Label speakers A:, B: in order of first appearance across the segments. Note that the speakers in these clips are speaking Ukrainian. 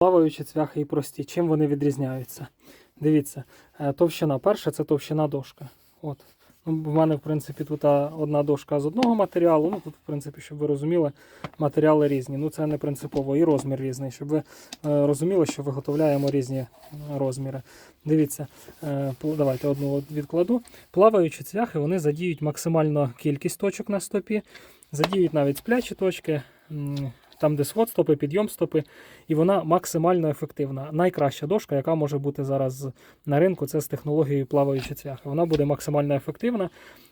A: Плаваючі цвяхи і прості. Чим вони відрізняються? Дивіться, е, товщина. Перша це товщина дошка. От. Ну, в мене, в принципі, тут одна дошка з одного матеріалу. Ну, тут, в принципі, щоб ви розуміли, матеріали різні. Ну, це не принципово, і розмір різний, щоб ви е, розуміли, що виготовляємо різні е, розміри. Дивіться, давайте одну відкладу. Плаваючі цвяхи вони задіють максимальну кількість точок на стопі, задіють навіть сплячі точки. Там, де сход стопи, підйом стопи, і вона максимально ефективна. Найкраща дошка, яка може бути зараз на ринку, це з технологією плаваючі цвяхи. Вона буде максимально ефективна.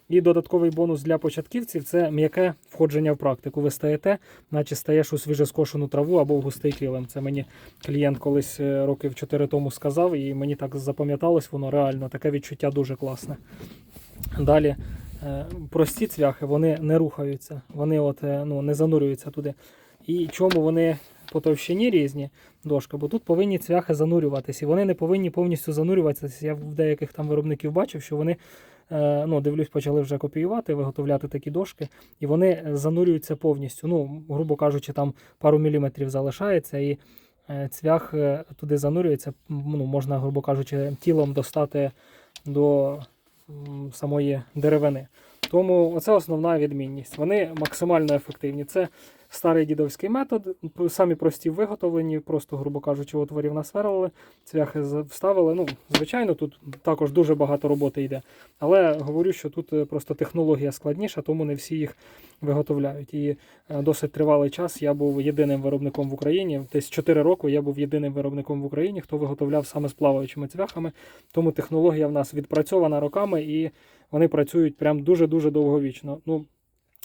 A: І додатковий бонус для початківців це м'яке входження в практику. Ви стаєте, наче стаєш у свіжескошену траву або в густий килим. Це мені клієнт колись е, років 4 тому сказав, і мені так запам'яталось, воно реально таке відчуття дуже класне. Далі. е, Прості цвяхи вони не рухаються, вони от, е, ну, не занурюються туди. І чому вони по товщині різні дошка, бо тут повинні цвяхи занурюватися. І вони не повинні повністю занурюватися. Я в деяких там виробників бачив, що вони, е, ну, дивлюсь, почали вже копіювати, виготовляти такі дошки, і вони занурюються повністю. Ну, грубо кажучи, там пару міліметрів залишається, і е, цвях е, туди занурюється. Ну, можна, грубо кажучи, тілом достати до самої деревини. Тому оце основна відмінність. Вони максимально ефективні. Це старий дідовський метод, самі прості в виготовленні, просто, грубо кажучи, отворів насверлили, цвяхи вставили. Ну, звичайно, тут також дуже багато роботи йде. Але говорю, що тут е, просто технологія складніша, тому не всі їх виготовляють. І е, досить тривалий час я був єдиним виробником в Україні. Десь 4 роки я був єдиним виробником в Україні, хто виготовляв саме з плаваючими цвяхами. Тому технологія в нас відпрацьована роками і вони працюють прям дуже-дуже довговічно. Ну,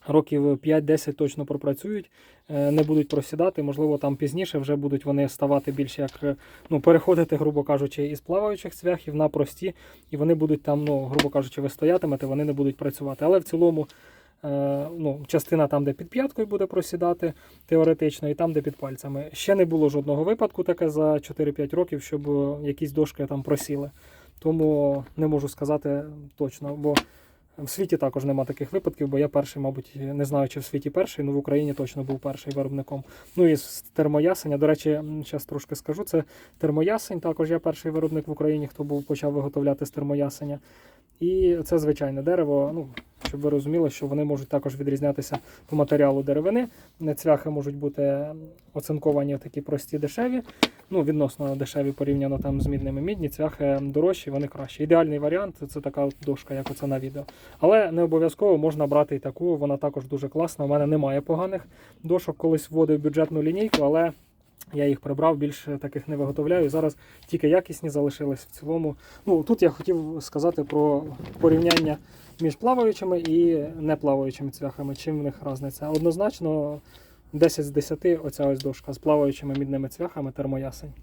A: років 5-10 точно пропрацюють, е, не будуть просідати. Можливо, там пізніше вже будуть вони ставати більш як е, ну, переходити, грубо кажучи, із плаваючих цвяхів на прості, і вони будуть там, ну, грубо кажучи, ви стоятимете, вони не будуть працювати. Але в цілому. е, Ну, частина там, де під п'яткою буде просідати теоретично, і там, де під пальцями. Ще не було жодного випадку таке за 4-5 років, щоб якісь дошки там просіли. Тому не можу сказати точно, бо в світі також нема таких випадків, бо я перший, мабуть, не знаю, чи в світі перший, але в Україні точно був перший виробником. Ну і з термоясеня. До речі, зараз трошки скажу. Це термоясень. Також я перший виробник в Україні, хто був почав виготовляти з термоясеня. І це звичайне дерево. Ну, щоб ви розуміли, що вони можуть також відрізнятися по матеріалу деревини. Цвяхи можуть бути оцинковані такі прості дешеві. Ну, відносно дешеві порівняно там з мідними мідні, цвяхи дорожчі, вони кращі. Ідеальний варіант це така от дошка, як оце на відео. Але не обов'язково можна брати і таку, вона також дуже класна. У мене немає поганих дошок, колись вводив бюджетну лінійку, але я їх прибрав, більше таких не виготовляю. Зараз тільки якісні залишились в цілому. Ну тут я хотів сказати про порівняння між плаваючими і неплаваючими цвяхами. Чим в них різниця? Однозначно 10 з 10 оця ось дошка з плаваючими мідними цвяхами термоясень.